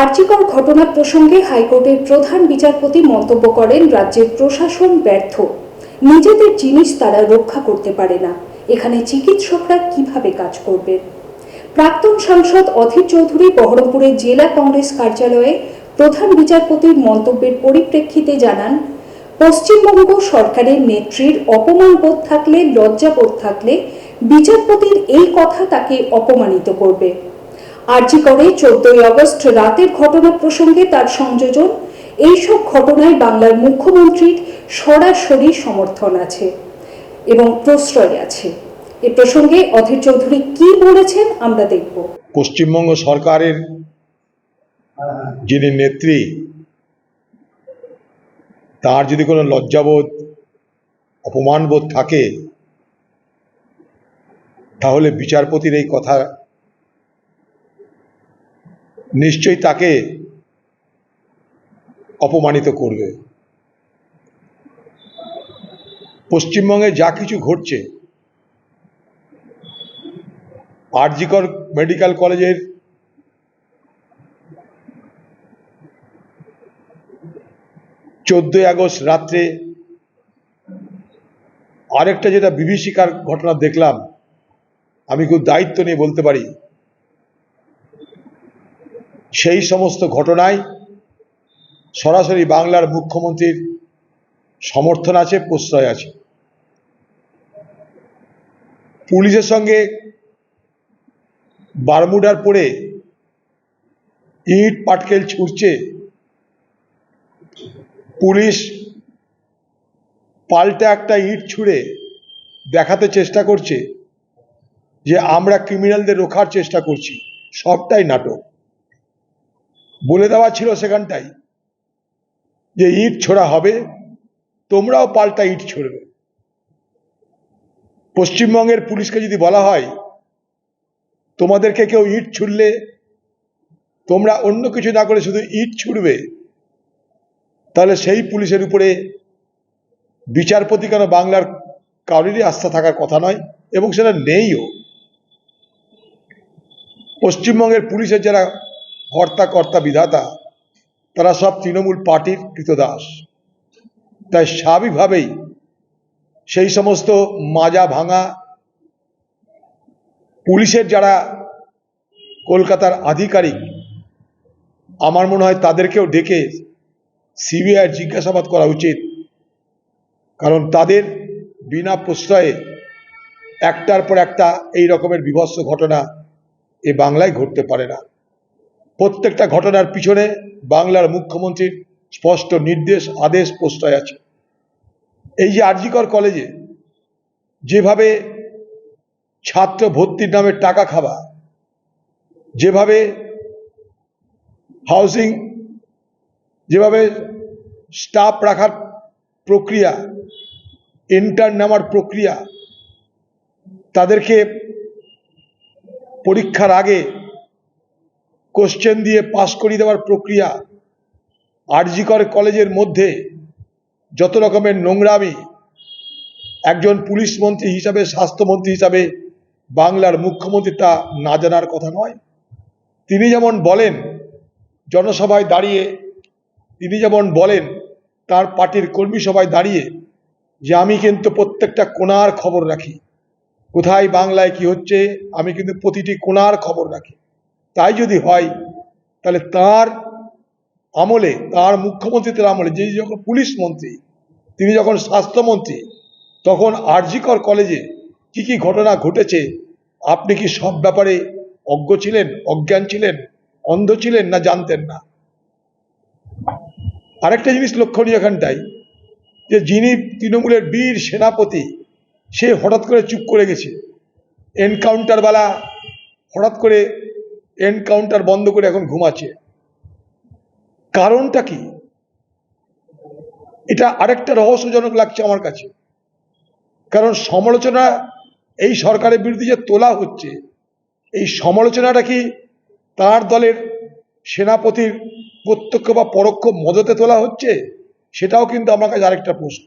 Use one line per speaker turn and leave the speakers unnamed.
আর্জিকর ঘটনা প্রসঙ্গে হাইকোর্টের প্রধান বিচারপতি মন্তব্য করেন, রাজ্যের প্রশাসন ব্যর্থ। নিজেদের জিনিস তারা রক্ষা করতে পারে না। এখানে চিকিৎসকরা কীভাবে কাজ করবেন প্রাক্তন সাংসদ অধীর চৌধুরী বহরমপুরের জেলা কংগ্রেস কার্যালয়ে প্রধান বিচারপতির মন্তব্যের পরিপ্রেক্ষিতে জানান, পশ্চিমবঙ্গ সরকারের নেত্রীর অপমানবোধ থাকলে, লজ্জাবোধ থাকলে বিচারপতির এই কথা তাকে অপমানিত করবে। আরজি করে চোদ্দই আগস্ট রাতের ঘটনা প্রসঙ্গে তার সংযোজন। এইসব ঘটনায় বাংলার মুখ্যমন্ত্রীর সরাসরি সমর্থন আছে এবং প্রশ্রয় আছে। এ প্রসঙ্গে অধীর চৌধুরী কি বলেছেন আমরা দেখব।
পশ্চিমবঙ্গ সরকারের যিনি নেত্রী, তার যদি কোনো লজ্জাবোধ, অপমানবোধ থাকে, তাহলে বিচারপতির এই কথা নিশ্চয়ই তাকে অপমানিত করবে। পশ্চিমবঙ্গে যা কিছু ঘটছে, আরজিকর মেডিকেল কলেজের চোদ্দই আগস্ট রাত্রে আরেকটা যেটা বিভীষিকার ঘটনা দেখলাম, আমি খুব দায়িত্ব নিয়ে বলতে পারি সেই সমস্ত ঘটনায় সরাসরি বাংলার মুখ্যমন্ত্রীর সমর্থন আছে, প্রশ্রয় আছে। পুলিশের সঙ্গে বারমুডার পরে ইট পাটকেল ছুটছে পুলিশ পাল্টা একটা ইট ছুঁড়ে দেখাতে চেষ্টা করছে যে আমরা ক্রিমিনালদের রোখার চেষ্টা করছি, সবটাই নাটক। বলে দেওয়া ছিল সেখানটাই যে ইট ছোড়া হবে, তোমরাও পাল্টা ইট ছড়বে। পশ্চিমবঙ্গের পুলিশকে যদি বলা হয়, তোমাদেরকে কেউ ইট ছুড়লে, তোমরা অন্য কিছু না করে শুধু ইট ছুড়বে, তাহলে সেই পুলিশের উপরে বিচারপতি কেন বাংলার কারোরই আস্থা থাকার কথা নয়, এবং সেটা নেইও। পশ্চিমবঙ্গের পুলিশের যারা কর্তা কর্তা বিধাতা, তারা সব তৃণমূল পার্টির কৃতদাস। তাই স্বাভাবিকভাবেই সেই সমস্ত মাজা ভাঙা পুলিশের যারা কলকাতার আধিকারিক, আমার মনে হয় তাদেরকেও ডেকে সিবিআই জিজ্ঞাসাবাদ করা উচিত। কারণ তাদের বিনা প্রশ্রয়ে একটার পর একটা এই রকমের বিভৎস ঘটনা এ বাংলায় ঘটতে পারে না। প্রত্যেকটা ঘটনার পিছনে বাংলার মুখ্যমন্ত্রীর স্পষ্ট নির্দেশ, আদেশ, প্রশ্রয় আছে। এই যে আরজিকর কলেজে যেভাবে ছাত্র ভর্তির নামে টাকা খাওয়া যেভাবে হাউসিং, যেভাবে স্টাফ রাখার প্রক্রিয়া, ইন্টার্ন নেওয়ার প্রক্রিয়া, তাদেরকে পরীক্ষার আগে কোশ্চেন দিয়ে পাশ করিয়ে দেওয়ার প্রক্রিয়া আরজিকর কলেজের মধ্যে যত রকমের নোংরামি একজন পুলিশ মন্ত্রী হিসাবে স্বাস্থ্যমন্ত্রী হিসাবে বাংলার মুখ্যমন্ত্রী তা না জানার কথা নয়। তিনি যেমন বলেন, জনসভায় দাঁড়িয়ে তিনি যেমন বলেন, তার পার্টির কর্মী সভায় দাঁড়িয়ে যে আমি কিন্তু প্রত্যেকটা কোনার খবর রাখি। কোথায় বাংলায় কি হচ্ছে, আমি কিন্তু প্রতিটি কোনার খবর রাখি। তাই যদি হয়, তাহলে তার আমলে, তার মুখ্যমন্ত্রীদের আমলে যে যখন পুলিশ মন্ত্রী, তিনি যখন স্বাস্থ্যমন্ত্রী তখন আরজিকর কলেজে কি কি ঘটনা ঘটেছে, আপনি কি সব ব্যাপারে অজ্ঞ ছিলেন, অজ্ঞান ছিলেন, অন্ধ ছিলেন না জানতেন না? আরেকটা জিনিস লক্ষণীয় এখানটাই যে যিনি তৃণমূলের বীর সেনাপতি, সে হঠাৎ করে চুপ করে গেছে। এনকাউন্টারওয়ালা হঠাৎ করে এনকাউন্টার বন্ধ করে এখন ঘুমাচ্ছে। কারণটা কি? এটা আরেকটা রহস্যজনক লাগছে আমার কাছে। কারণ সমালোচনা এই সরকারের বিরুদ্ধে যে তোলা হচ্ছে, এই সমালোচনাটা কি তার দলের সেনাপতির প্রত্যক্ষ বা পরোক্ষ মদতে তোলা হচ্ছে? সেটাও কিন্তু আমার কাছে আরেকটা প্রশ্ন।